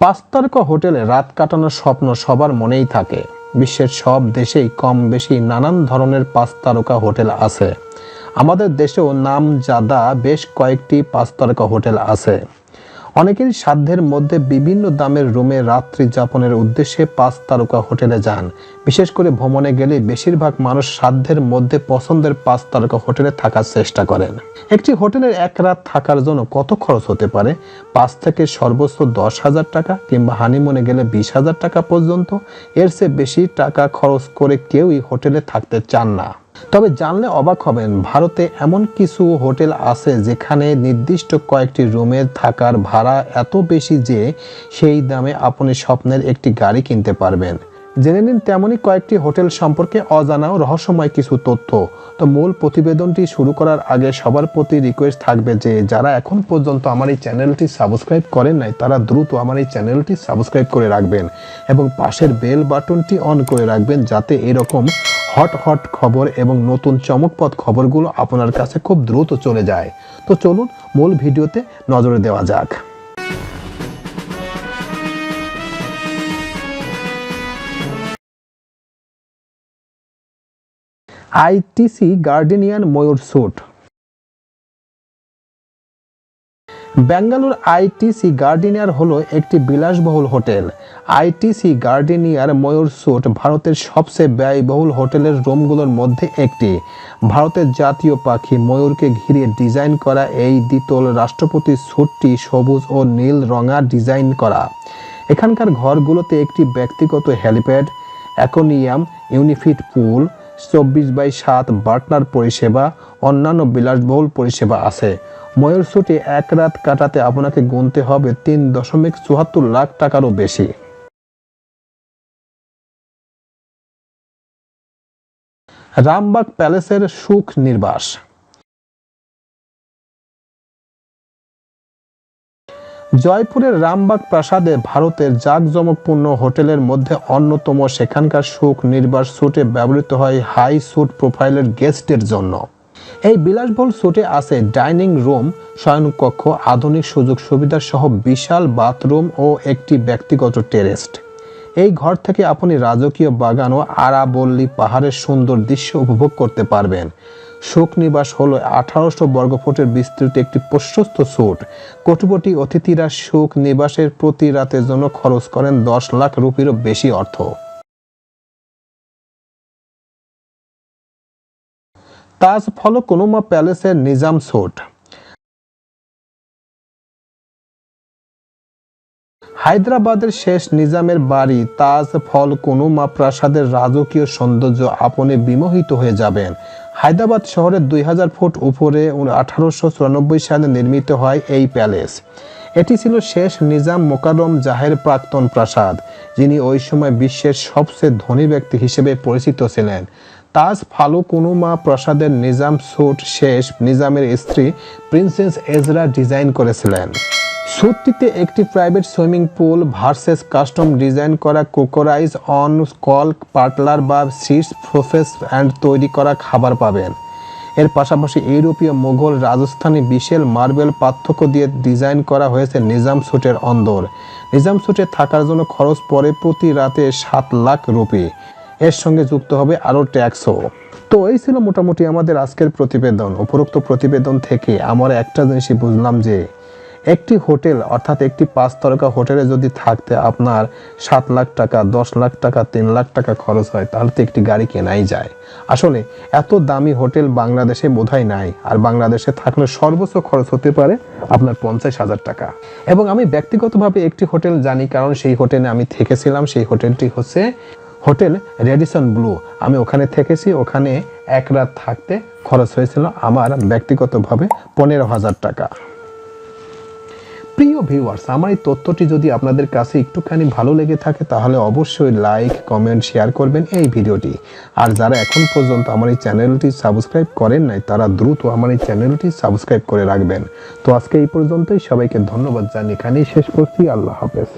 পাঁচ হোটেলে রাত কাটানোর স্বপ্ন সবার মনেই থাকে। বিশ্বের সব দেশেই কম বেশি নানান ধরনের পাঁচ তারকা হোটেল আছে। আমাদের দেশেও নাম জাদা বেশ কয়েকটি পাঁচ হোটেল আছে। অনেকেরই সাধ্যের মধ্যে বিভিন্ন দামের রুমে রাত্রি যাপনের উদ্দেশ্যে পাঁচ তারকা হোটেলে যান। বিশেষ করে ভ্রমণে গেলে বেশিরভাগ মানুষ সাধ্যের মধ্যে পছন্দের পাঁচ তারকা হোটেলে থাকার চেষ্টা করেন। একটি হোটেলের এক রাত থাকার জন্য কত খরচ হতে পারে? পাঁচ থেকে সর্বোচ্চ দশ হাজার টাকা কিংবা হানিমুনে গেলে বিশ হাজার টাকা পর্যন্ত। এর চেয়ে বেশি টাকা খরচ করে কেউই হোটেলে থাকতে চান না। তবে জানলে অবাক হবেন, ভারতে এমন কিছু হোটেল আছে যেখানে নির্দিষ্ট কয়েকটি রুমে থাকার ভাড়া এত বেশি যে সেই দামে আপনি স্বপ্নের একটি গাড়ি কিনতে পারবেন। জেনে নিন তেমনই কয়েকটি হোটেল সম্পর্কে অজানা ও রহস্যময় কিছু তথ্য। তো মূল প্রতিবেদনটি শুরু করার আগে সবার প্রতি রিকোয়েস্ট থাকবে যে, যারা এখন পর্যন্ত আমার এই চ্যানেলটি সাবস্ক্রাইব করেন নাই, তারা দ্রুত আমার এই চ্যানেলটি সাবস্ক্রাইব করে রাখবেন এবং পাশের বেল বাটনটি অন করে রাখবেন যাতে এরকম হট হট খবর এবং নতুন চমকপদ খবরগুলো আপনার কাছে খুব দ্রুত চলে যায়। তো চলুন মূল ভিডিওতে নজরে দেওয়া যাক। ITC গার্ডেনিয়ান Mayur suite. Bangalore ITC গার্ডেনিয়ার হলো একটি বিলাসবহুল হোটেল। আইটিসি গার্ডেনিয়ার ময়ূর স্যুট ভারতের সবচেয়ে ব্যয়বহুল হোটেলের রুমগুলোর মধ্যে একটি। ভারতের জাতীয় পাখি ময়ূরকে ঘিরে ডিজাইন করা এই দ্বিতল রাষ্ট্রপতি স্যুটটি সবুজ ও নীল রঙা ডিজাইন করা। এখানকার ঘরগুলোতে একটি ব্যক্তিগত হেলিপ্যাড, অ্যাকোনিয়াম, ইউনিফিট পুল, চব্বিশ বাই সাত বার্টনার পরিষেবা, অন্যান্য বিলাসবহুল পরিষেবা আছে। ময়ূর সুটে এক রাত কাটাতে আপনাকে গুনতে হবে তিন দশমিক চুয়াত্তর লাখ টাকারও বেশি। রামবাগ প্যালেসের সুখ নির্বাস। জয়পুরের রামবাগ প্রাসাদে ভারতের জাঁকজমকপূর্ণ হোটেলের মধ্যে অন্যতম সেখানকার সুখ নির্বাস স্যুটে ব্যবহৃত হয় হাই স্যুট প্রোফাইলের গেস্টের জন্য। এই বিলাসবহুল স্যুটে আছে ডাইনিং রুম, শয়নকক্ষ, আধুনিক সুযোগ সুবিধা সহ বিশাল বাথরুম ও একটি ব্যক্তিগত টেরেস্ট। এই ঘর থেকে আপনি রাজকীয় বাগান ও আরাবল্লী পাহাড়ের সুন্দর দৃশ্য উপভোগ করতে পারবেন। শোক নিবাস হলো আঠারোশো বর্গফুটের বিস্তৃত একটি প্রশস্ত স্যুট। কোটিপতি অতিথিরা শোক নিবাসের প্রতি রাতের জন্য খরচ করেন দশ লাখ রুপিরও বেশি অর্থ। তাজ ফলকনুমা প্যালেসের নিজাম স্যুট হায়দ্রাবাদের শেষ নিজামের বাড়ি তাজ ফল কুনুমা প্রাসাদের রাজকীয় সৌন্দর্য আপনি বিমোহিত হয়ে যাবেন। হায়দ্রাবাদ শহরের দুই হাজার ফুট উপরে আঠারোশো চুরানব্বই সালে নির্মিত হয় এই প্যালেস। এটি ছিল শেষ নিজাম মোকারম জাহের প্রাক্তন প্রাসাদ, যিনি ওই সময় বিশ্বের সবচেয়ে ধনী ব্যক্তি হিসেবে পরিচিত ছিলেন। তাজ ফালুকুনুমা প্রাসাদের নিজাম স্যুট শেষ নিজামের স্ত্রী প্রিন্সেস এজরা ডিজাইন করেছিলেন। স্যুটটিতে একটি private swimming pool Versace custom design করা কোকোরাইজ অন কল পার্টলার বা সিটস প্রফেস অ্যান্ড তৈরি করা খাবার পাবেন। এর পাশাপাশি ইউরোপীয় মোগল রাজস্থানী বিশেল মার্বেল পার্থক্য দিয়ে ডিজাইন করা হয়েছে নিজাম স্যুটের অন্দর। নিজাম স্যুটে থাকার জন্য খরচ পড়ে প্রতি রাতে সাত লাখ রুপি। এর সঙ্গে যুক্ত হবে আরও ট্যাক্সও। তো এই ছিল মোটামুটি আমাদের আজকের প্রতিবেদন, উপরোক্ত প্রতিবেদন থেকে আমরা একটা জিনিসই বুঝলাম যে একটি হোটেল অর্থাৎ একটি পাঁচ তারকা হোটেলে যদি থাকতে আপনার সাত লাখ টাকা, দশ লাখ টাকা, তিন লাখ টাকা খরচ হয়, তাহলে তো একটি গাড়ি কেনাই যায়। আসলে এত দামি হোটেল বাংলাদেশে বোধহয় নাই, আর বাংলাদেশে থাকলে সর্বোচ্চ খরচ হতে পারে আপনার পঞ্চাশ হাজার টাকা। এবং আমি ব্যক্তিগতভাবে একটি হোটেল জানি, কারণ সেই হোটেলে আমি থেকেছিলাম, সেই হোটেলটি হচ্ছে হোটেল রেডিসন ব্লু। আমি ওখানে থেকেছি, ওখানে এক রাত থাকতে খরচ হয়েছিল আমার ব্যক্তিগতভাবে পনেরো হাজার টাকা। প্রিয় ভিউয়ার্স আমার এই তথ্যটি যদি আপনাদের কাছে একটুখানি ভালো লেগে থাকে, তাহলে অবশ্যই লাইক কমেন্ট শেয়ার করবেন এই ভিডিওটি। আর যারা এখন পর্যন্ত আমার এই চ্যানেলটি সাবস্ক্রাইব করেন নাই, তারা দ্রুত আমার এই চ্যানেলটি সাবস্ক্রাইব করে রাখবেন। তো আজকে এই পর্যন্তই, সবাইকে ধন্যবাদ জানি এখানেই শেষ করছি। আল্লাহ হাফেজ।